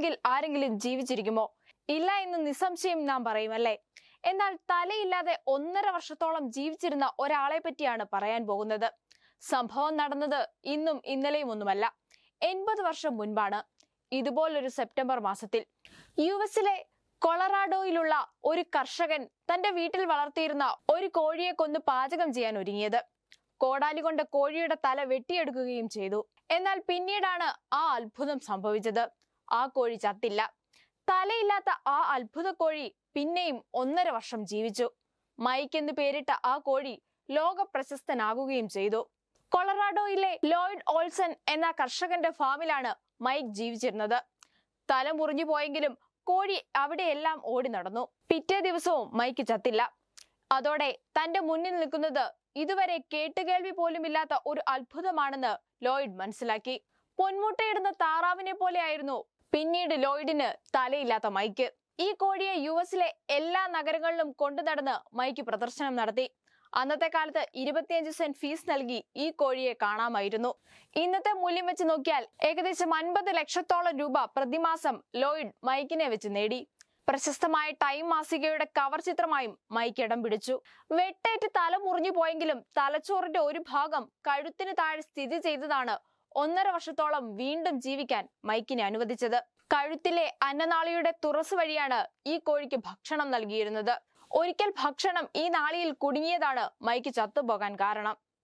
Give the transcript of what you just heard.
തലയില്ലെങ്കിൽ ആരെങ്കിലും ജീവിച്ചിരിക്കുമോ? ഇല്ല എന്ന് നിസ്സംശയം നാം പറയുമല്ലേ എന്നാൽ തലയില്ലാതെ ഒന്നര വർഷത്തോളം ജീവിച്ചിരുന്ന ഒരാളെ പറ്റിയാണ് പറയാൻ പോകുന്നത്. സംഭവം നടന്നത് ഇന്നും ഇന്നലെയും ഒന്നുമല്ല. എൺപത് വർഷം മുൻപാണ്. ഇതുപോലൊരു സെപ്റ്റംബർ മാസത്തിൽ. യു എസിലെ കൊളറാഡോയിലുള്ള ഒരു കർഷകൻ തന്റെ വീട്ടിൽ വളർത്തിയിരുന്ന ഒരു കോഴിയെ കൊന്ന് പാചകം ചെയ്യാൻ ഒരുങ്ങിയത്. കോടാലി കൊണ്ട് കോഴിയുടെ തല വെട്ടിയെടുക്കുകയും ചെയ്തു. എന്നാൽ പിന്നീടാണ് ആ അത്ഭുതം സംഭവിച്ചത്. ആ കോഴി ചത്തില്ല. തലയില്ലാത്ത ആ അത്ഭുത കോഴി പിന്നെയും ഒന്നര വർഷം ജീവിച്ചു. മൈക്ക് എന്ന് പേരിട്ട ആ കോഴി ലോക പ്രശസ്തനാകുകയും ചെയ്തു. കൊളറാഡോയിലെ ലോയിഡ് ഓൾസൺ എന്ന കർഷകന്റെ ഫാമിലാണ് മൈക്ക് ജീവിച്ചിരുന്നത്. തല മുറിഞ്ഞു പോയെങ്കിലും കോഴി അവിടെയെല്ലാം ഓടി നടന്നു. പിറ്റേ ദിവസവും മൈക്ക് ചത്തില്ല. അതോടെ തന്റെ മുന്നിൽ നിൽക്കുന്നത് ഇതുവരെ കേട്ടുകേൾവി പോലുമില്ലാത്ത ഒരു അത്ഭുതമാണെന്ന് ലോയിഡ് മനസ്സിലാക്കി. പൊന്മുട്ടയിടുന്ന താറാവിനെ പോലെയായിരുന്നു പിന്നീട് ലോയിഡിന് തലയില്ലാത്ത മൈക്ക്. ഈ കോഴിയെ യു എസിലെ എല്ലാ നഗരങ്ങളിലും കൊണ്ടു നടന്ന് മൈക്ക് പ്രദർശനം നടത്തി. അന്നത്തെ കാലത്ത് ഇരുപത്തിയഞ്ച് സെന്റ് ഫീസ് നൽകി ഈ കോഴിയെ കാണാമായിരുന്നു. ഇന്നത്തെ മൂല്യം വെച്ച് നോക്കിയാൽ ഏകദേശം അൻപത് ലക്ഷത്തോളം രൂപ പ്രതിമാസം ലോയിഡ് മൈക്കിനെ വെച്ച് നേടി. പ്രശസ്തമായ ടൈം മാസികയുടെ കവർ ചിത്രമായും മൈക്ക് ഇടം പിടിച്ചു. വെട്ടേറ്റ് തല മുറിഞ്ഞു പോയെങ്കിലും തലച്ചോറിന്റെ ഒരു ഭാഗം കഴുത്തിന് താഴെ സ്ഥിതി ചെയ്തതാണ് ഒന്നര വർഷത്തോളം വീണ്ടും ജീവിക്കാൻ മൈക്കിനെ അനുവദിച്ചത്. കഴുത്തിലെ അന്നനാളിയുടെ തുറസ് വഴിയാണ് ഈ കോഴിക്ക് ഭക്ഷണം നൽകിയിരുന്നത്. ഒരിക്കൽ ഭക്ഷണം ഈ നാളിയിൽ കുടുങ്ങിയതാണ് മൈക്ക് ചത്തുപോകാൻ കാരണം.